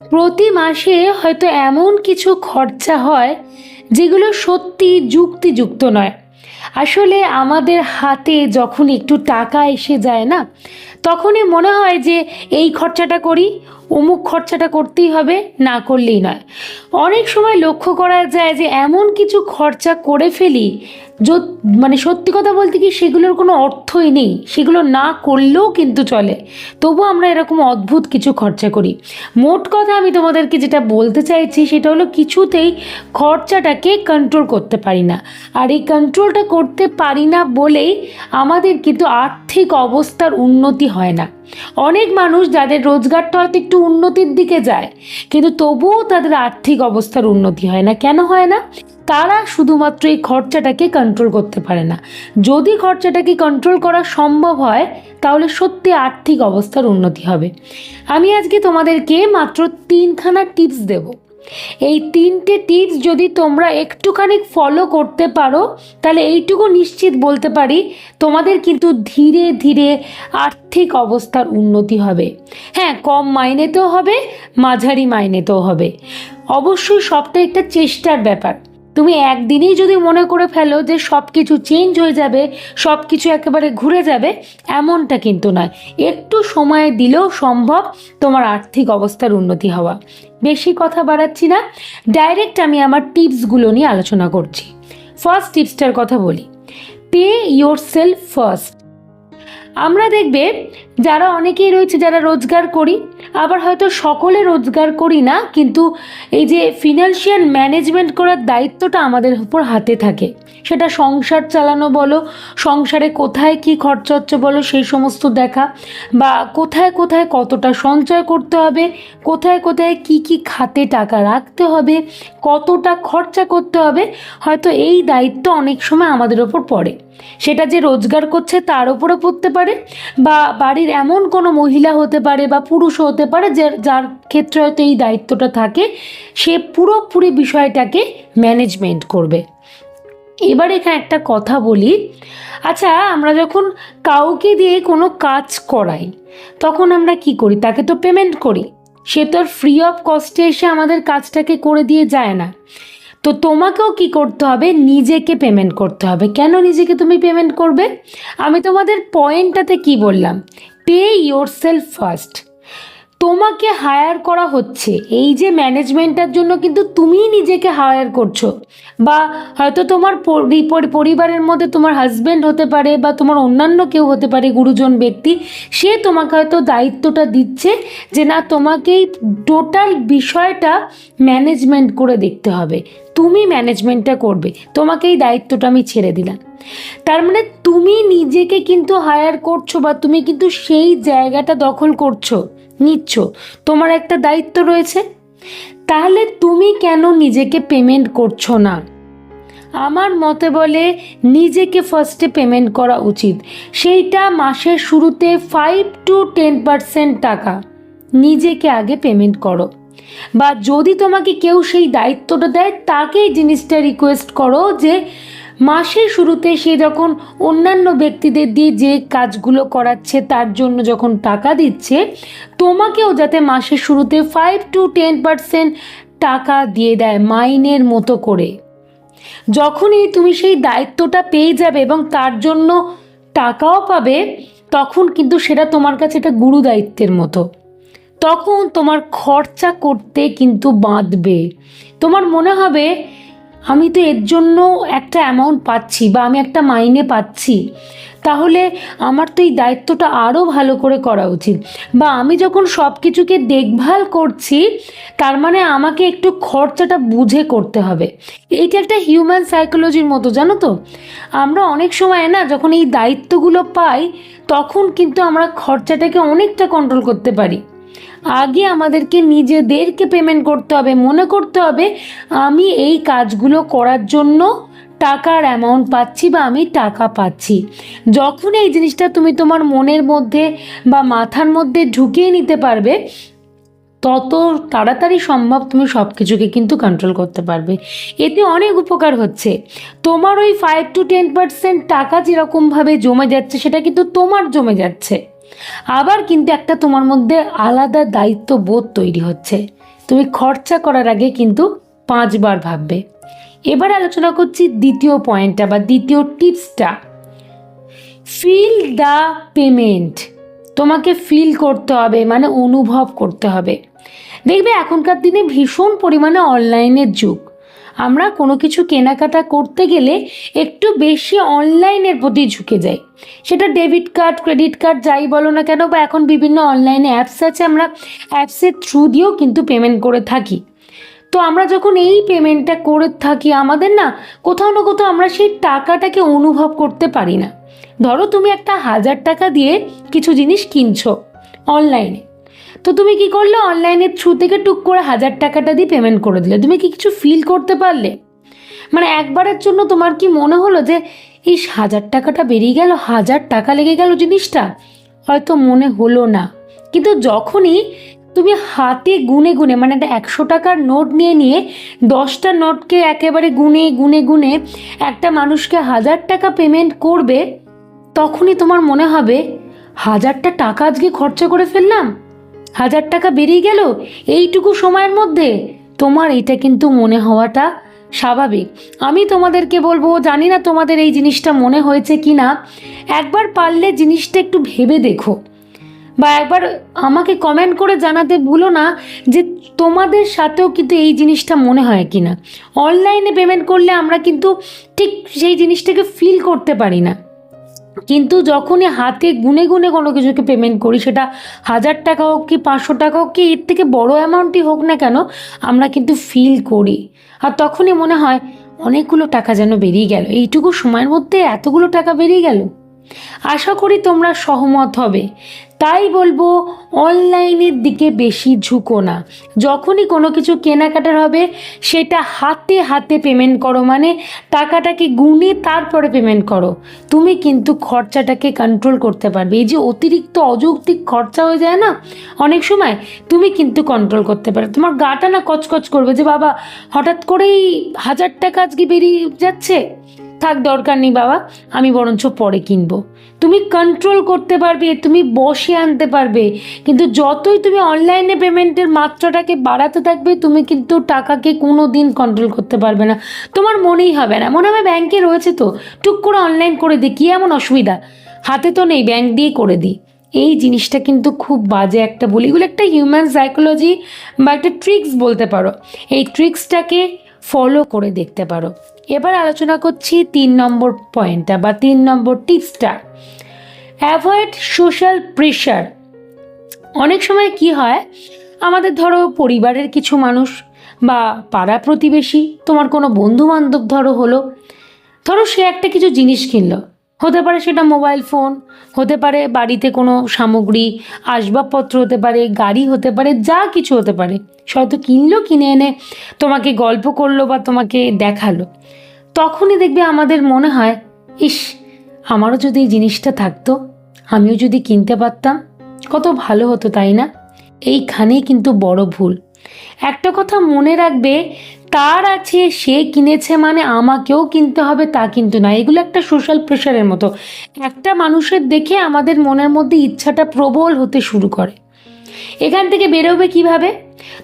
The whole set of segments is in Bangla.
প্রতি মাসে হয়তো এমন কিছু খরচা হয় যেগুলো সত্যি যুক্তিযুক্ত নয়। আসলে আমাদের হাতে যখন একটু টাকা এসে যায় না, তখনই মনে হয় যে এই খরচাটা করি অমুক খরচাটা করতেই হবে, না করলেই নয়। অনেক সময় লক্ষ্য করা যায় যে, এমন কিছু খরচা করে ফেলি, যো- মানে সত্যি কথা বলতে কি সেগুলোর কোনো অর্থই নেই। সেগুলো না করলেও কিন্তু চলে। তবু আমরা এরকম অদ্ভুত কিছু খরচা করি। মোট কথা আমি তোমাদেরকে যেটা বলতে চাইছি, সেটা হলো কিছুতেই খরচাটাকে কন্ট্রোল করতে পারি না। আর এই কন্ট্রোলটা করতে পারি না বলেই আমাদের কিন্তু আর্থিক অবস্থার উন্নতি হয় না। অনেক মানুষ যাদের রোজগারটা হয়তো একটু উন্নতির দিকে যায়, কিন্তু তবুও তাদের আর্থিক অবস্থার উন্নতি হয় না। কেন হয় না? তারা শুধুমাত্র এই খরচাটাকে কন্ট্রোল করতে পারে না। যদি খরচাটাকে কন্ট্রোল করা সম্ভব হয়, তাহলে সত্যি আর্থিক অবস্থার উন্নতি হবে। আমি আজকে তোমাদেরকে মাত্র তিনখানা টিপস দেবো। এই তিনটে টিপস যদি তোমরা একটুখানি ফলো করতে পারো, তাহলে এইটুকু নিশ্চিত বলতে পারি, তোমাদের কিন্তু ধীরে ধীরে আর্থিক অবস্থার উন্নতি হবে। হ্যাঁ কম মাইনেতেও হবে, মাঝারি মাইনেতেও হবে। অবশ্যই সবটা একটা চেষ্টার ব্যাপার। তুমি একদিনেই যদি মনে করে ফেলো যে সব কিছু চেঞ্জ হয়ে যাবে সব কিছু একেবারে ঘুরে যাবে, এমনটা কিন্তু নয়। একটু সময় দিলেও সম্ভব তোমার আর্থিক অবস্থার উন্নতি হওয়া। বেশি কথা বাড়াচ্ছি না। ডাইরেক্ট আমি আমার টিপসগুলো নিয়ে আলোচনা করছি। ফার্স্ট টিপসটার কথা বলি। পে ইয়োর সেলফ ফার্স্ট আমরা দেখবে যারা অনেকেই রয়েছে যারা রোজগার করি, আবার হয়তো সকলে রোজগার করি না, কিন্তু এই যে ফিনান্সিয়াল ম্যানেজমেন্ট করার দায়িত্বটা আমাদের উপর হাতে থাকে। সেটা সংসার চালানো বলো, সংসারে কোথায় কি খরচা হচ্ছে বলো, সেই সমস্ত দেখা। বা কোথায় কোথায় কতটা সঞ্চয় করতে হবে, কোথায় কোথায় কি কি খাতে টাকা রাখতে হবে, কতটা খরচা করতে হবে, হয়তো এই দায়িত্ব অনেক সময় আমাদের ওপর পড়ে। সেটা যে রোজগার করছে তার উপরে পড়তে পারে, বা বাড়ির এমন কোনো মহিলা হতে পারে বা পুরুষও হতে পারে যে যার ক্ষেত্রে হয়তো এই দায়িত্বটা থাকে, সে পুরোপুরি বিষয়টাকে ম্যানেজমেন্ট করবে। এবার এখানে একটা কথা বলি। আচ্ছা আমরা যখন কাউকে দিয়ে কোনো কাজ করাই, তখন আমরা কি করি? তাকে তো পেমেন্ট করি। সে তো আর ফ্রি অফ কস্টে এসে আমাদের কাজটাকে করে দিয়ে যায় না। তো তোমাকেও কি করতে হবে? নিজেকে পেমেন্ট করতে হবে। কেন নিজেকে তুমি পেমেন্ট করবে? আমি তোমাদের পয়েন্টটাতে কি বললাম? পে ইয়োর সেলফ ফার্স্ট তোমাকে হায়ার করা হচ্ছে। এই যে ম্যানেজমেন্টটার জন্য কিন্তু তুমিই নিজেকে হায়ার করছ। বা হয়তো তোমার পরি- পরি- পরিবারের মধ্যে তোমার হাজব্যান্ড হতে পারে বা তোমার অন্যান্য কেউ হতে পারে, গুরুজন ব্যক্তি, সে তোমাকে হয়তো দায়িত্বটা দিচ্ছে যে না, তোমাকেই টোটাল বিষয়টা ম্যানেজমেন্ট করে দেখতে হবে। তুমি ম্যানেজমেন্টটা করবে। তোমাকে এই দায়িত্বটা আমি ছেড়ে দিলাম। তার মানে তুমি নিজেকে কিন্তু হায়ার করছ বা তুমি কিন্তু সেই জায়গাটা দখল করছ। নিচ্ছ। তোমার একটা দায়িত্ব রয়েছে। তাহলে তুমি কেন নিজেকে পেমেন্ট করছ না? আমার মতে বলে, নিজেকে ফার্স্টে পেমেন্ট করা উচিত। সেইটা মাসের শুরুতে ফাইভ টু টেন পার্সেন্ট টাকা নিজেকে আগে পেমেন্ট করো। বা যদি তোমাকে কেউ সেই দায়িত্বটা দেয়, তাকেই জিনিসটা রিকোয়েস্ট করো যে মাসের শুরুতে সে যখন অন্যান্য ব্যক্তিদের দিয়ে যে কাজগুলো করাচ্ছে, তার জন্য যখন টাকা দিচ্ছে, তোমাকেও যাতে মাসের শুরুতে ফাইভ টু টেন পার্সেন্ট টাকা দিয়ে দেয় মাইনের মতো করে। যখনই তুমি সেই দায়িত্বটা পেয়ে যাবে এবং তার জন্য টাকাও পাবে, তখন কিন্তু সেটা তোমার কাছে একটা গুরু দায়িত্বের মতো। তখন তোমার খরচা করতে কিন্তু বাঁধবে। তোমার মনে হবে আমি তো এর জন্য একটা অ্যামাউন্ট পাচ্ছি বা আমি একটা মাইনে পাচ্ছি। তাহলে আমার তো এই দায়িত্বটা আরও ভালো করে করা উচিত। বা আমি যখন সব কিছুকে দেখভাল করছি, তার মানে আমাকে একটু খরচাটা বুঝে করতে হবে। এইটা একটা হিউম্যান সাইকোলজির মতো, জানো তো? আমরা অনেক সময় না, যখন এই দায়িত্বগুলো পাই, তখন কিন্তু আমরা খরচাটাকে অনেকটা কন্ট্রোল করতে পারি। আগে আমাদেরকে নিজেদেরকে পেমেন্ট করতে হবে, মনে করতে হবে আমি এই কাজগুলো করার জন্য টাকার অ্যামাউন্ট পাচ্ছি বা আমি টাকা পাচ্ছি। যখন এই জিনিসটা তুমি তোমার মনের মধ্যে বা মাথার মধ্যে ঢুকিয়ে নিতে পারবে তত তাড়াতাড়ি সম্ভব তুমি সব কিছুকে কিন্তু কন্ট্রোল করতে পারবে। এতে অনেক উপকার হচ্ছে। তোমার ওই ফাইভ টু টেন পার্সেন্ট টাকা যেরকমভাবে জমে যাচ্ছে, সেটা কিন্তু তোমার জমে যাচ্ছে। আবার কিন্তু একটা তোমার মধ্যে আলাদা দায়িত্ব বোধ তৈরি হচ্ছে। তুমি খরচা করার আগে কিন্তু পাঁচবার ভাববে। এবার আলোচনা করছি দ্বিতীয় পয়েন্টটা বা দ্বিতীয় টিপসটা ফিল দ্য পেমেন্ট তোমাকে ফিল করতে হবে মানে অনুভব করতে হবে। দেখবে এখনকার দিনে ভীষণ পরিমাণে অনলাইনের যুগ। আমরা কোনো কিছু কেনাকাটা করতে গেলে একটু বেশি অনলাইনের প্রতি ঝুঁকে যাই। সেটা ডেবিট কার্ড ক্রেডিট কার্ড যাই বলো না কেন, বা এখন বিভিন্ন অনলাইনে অ্যাপস আছে, আমরা অ্যাপসের থ্রু দিয়েও কিন্তু পেমেন্ট করে থাকি। তো আমরা যখন এই পেমেন্টটা করে থাকি, আমাদের না কোথাও না কোথাও আমরা সেই টাকাটাকে অনুভব করতে পারি না। ধরো তুমি একটা হাজার টাকা দিয়ে কিছু জিনিস কিনছো অনলাইনে তো তুমি কি করলে? অনলাইনের থ্রু থেকে টুক করে হাজার টাকাটা দিয়ে পেমেন্ট করে দিলে। তুমি কি কিছু ফিল করতে পারলে? মানে একবারের জন্য তোমার কি মনে হলো যে এই হাজার টাকাটা বেরিয়ে গেল, হাজার টাকা লেগে গেল জিনিসটা? হয়তো মনে হলো না। কিন্তু যখনই তুমি হাতে গুনে গুনে মানে একশো টাকার নোট নিয়ে নিয়ে দশটা নোটকে একেবারে গুনে গুনে গুনে একটা মানুষকে হাজার টাকা পেমেন্ট করবে, তখনই তোমার মনে হবে, হাজারটা টাকা আজকে খরচা করে ফেললাম, হাজার টাকা বেরিয়ে গেল, এইটুকু সময়ের মধ্যে। তোমার এটা কিন্তু মনে হওয়াটা স্বাভাবিক। আমি তোমাদেরকে বলব, জানি না তোমাদের এই জিনিসটা মনে হয়েছে কি না একবার পারলে জিনিসটা একটু ভেবে দেখো। বা একবার আমাকে কমেন্ট করে জানাতে ভুলো না যে তোমাদের সাথেও কিন্তু এই জিনিসটা মনে হয় কি না অনলাইনে পেমেন্ট করলে আমরা কিন্তু ঠিক সেই জিনিসটাকে ফিল করতে পারি না। কিন্তু যখনই হাতে গুনে গুনে কোনো কিছুকে পেমেন্ট করি, সেটা হাজার টাকা হোক কি পাঁচশো টাকা হোক কি এর থেকে বড় অ্যামাউন্টই হোক না কেন, আমরা কিন্তু ফিল করি। আর তখনই মনে হয়, অনেকগুলো টাকা যেন বেরিয়ে গেল। এইটুকু সময়ের মধ্যে এতগুলো টাকা বেরিয়ে গেল? আশা করি তোমরা সহমত হবে। তাই বলব, অনলাইনের দিকে বেশি ঝুঁকো না। যখনই কোনো কিছু কেনাকাটার হবে, সেটা হাতে হাতে পেমেন্ট করো মানে টাকাটাকে গুনে তারপরে পেমেন্ট করো। তুমি কিন্তু খরচাটাকে কন্ট্রোল করতে পারবে। এই যে অতিরিক্ত অযৌক্তিক খরচা হয়ে যায় না, অনেক সময় তুমি কিন্তু কন্ট্রোল করতে পারো। তোমার গাটা না কচকচ করবে যে, বাবা, হঠাৎ করেই হাজার টাকা আজকে বেরিয়ে যাচ্ছে? থাক, দরকার নেই বাবা, আমি বরঞ্চ পরে কিনবো। তুমি কন্ট্রোল করতে পারবে, তুমি বসে আনতে পারবে, কিন্তু যতই তুমি অনলাইনে পেমেন্টের মাত্রাটাকে বাড়াতে থাকবে, তুমি কিন্তু টাকাকে কোনো দিন কন্ট্রোল করতে পারবে না। তোমার মনেই হবে না, মনে হবে ব্যাংকে রয়েছে তো, টুক করে অনলাইন করে দিই কী এমন অসুবিধা? হাতে তো নেই ব্যাংক দিয়ে করে দিই এই জিনিসটা কিন্তু খুব বাজে একটা বলি এগুলো একটা হিউম্যান সাইকোলজি বা একটা ট্রিক্স বলতে পারো। এই ট্রিক্সটাকে ফলো করে দেখতে পারো। এবার আলোচনা করছি তিন নম্বর পয়েন্টটা বা তিন নম্বর টিপসটা অ্যাভয়েড সোশ্যাল প্রেশার অনেক সময় কি হয়, আমাদের ধরো পরিবারের কিছু মানুষ বা পাড়া প্রতিবেশী, তোমার কোনো বন্ধু বান্ধব ধরো হলো, ধরো সে একটা কিছু জিনিস কিনলো। হতে পারে সেটা মোবাইল ফোন হতে পারে বাড়িতে কোনো সামগ্রী, আসবাবপত্র হতে পারে, গাড়ি হতে পারে, যা কিছু হতে পারে। হয়তো কিনলো, কিনে এনে তোমাকে গল্প করল বা তোমাকে দেখাল। তখনই দেখবে আমাদের মনে হয়, ইস, আমারও যদি এই জিনিসটা থাকতো, আমিও যদি কিনতে পারতাম, কত ভালো হতো, তাই না? এইখানেই কিন্তু বড় ভুল। একটা কথা মনে রাখবে তার আছে, সে কিনেছে মানে আমাকেও কিনতে হবে, তা কিন্তু না। এগুলো একটা সোশ্যাল প্রেশারের মতো। একটা মানুষের দেখে আমাদের মনের মধ্যে ইচ্ছাটা প্রবল হতে শুরু করে। এখান থেকে বেরোবে কীভাবে?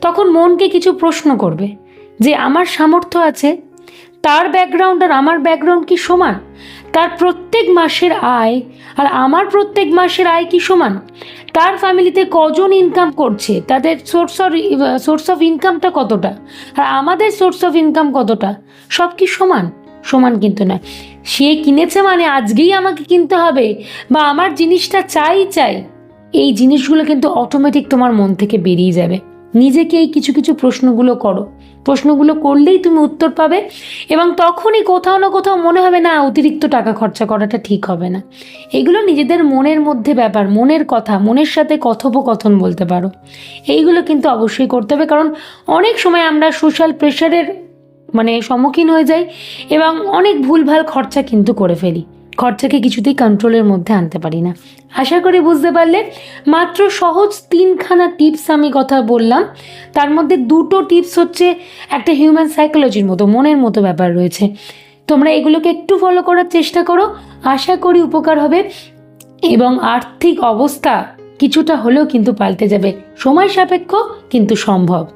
তখন মনকে কিছু প্রশ্ন করবে। যে, আমার সামর্থ্য আছে, তার ব্যাকগ্রাউন্ড আর আমার ব্যাকগ্রাউন্ড কি সমান? তার প্রত্যেক মাসের আয় আর আমার প্রত্যেক মাসের আয় কি সমান? তার ফ্যামিলিতে কজন ইনকাম করছে? তাদের সোর্স অফ সোর্স অফ ইনকামটা কতটা? আর আমাদের সোর্স অফ ইনকাম কতটা? সব কি সমান? সমান কিন্তু নয়। সে কিনেছে মানে আজকেই আমাকে কিনতে হবে বা আমার জিনিসটা চাই চাই। এই জিনিসগুলো কিন্তু অটোমেটিক তোমার মন থেকে বেরিয়ে যাবে। নিজেকে এই কিছু কিছু প্রশ্নগুলো করো। প্রশ্নগুলো করলেই তুমি উত্তর পাবে এবং তখনই কোথাও না কোথাও মনে হবে, না, অতিরিক্ত টাকা খরচা করাটা ঠিক হবে না। এগুলো নিজেদের মনের মধ্যে ব্যাপার, মনের কথা, মনের সাথে কথোপকথন বলতে পারো। এইগুলো কিন্তু অবশ্যই করতে হবে কারণ অনেক সময় আমরা সোশ্যাল প্রেশারের মানে সম্মুখীন হয়ে যাই এবং অনেক ভুলভাল খরচা কিন্তু করে ফেলি। খরচাকে কিছুতেই কন্ট্রোলের মধ্যে আনতে পারি না। আশা করি বুঝতে পারলে মাত্র সহজ তিনখানা টিপস আমি কথা বললাম। তার মধ্যে দুটো টিপস হচ্ছে একটা হিউম্যান সাইকোলজির মতো, মনের মতো ব্যাপার রয়েছে। তোমরা এগুলোকে একটু ফলো করার চেষ্টা করো, আশা করি উপকার হবে। এবং আর্থিক অবস্থা কিছুটা হলেও কিন্তু পাল্টে যাবে। সময় সাপেক্ষ, কিন্তু সম্ভব।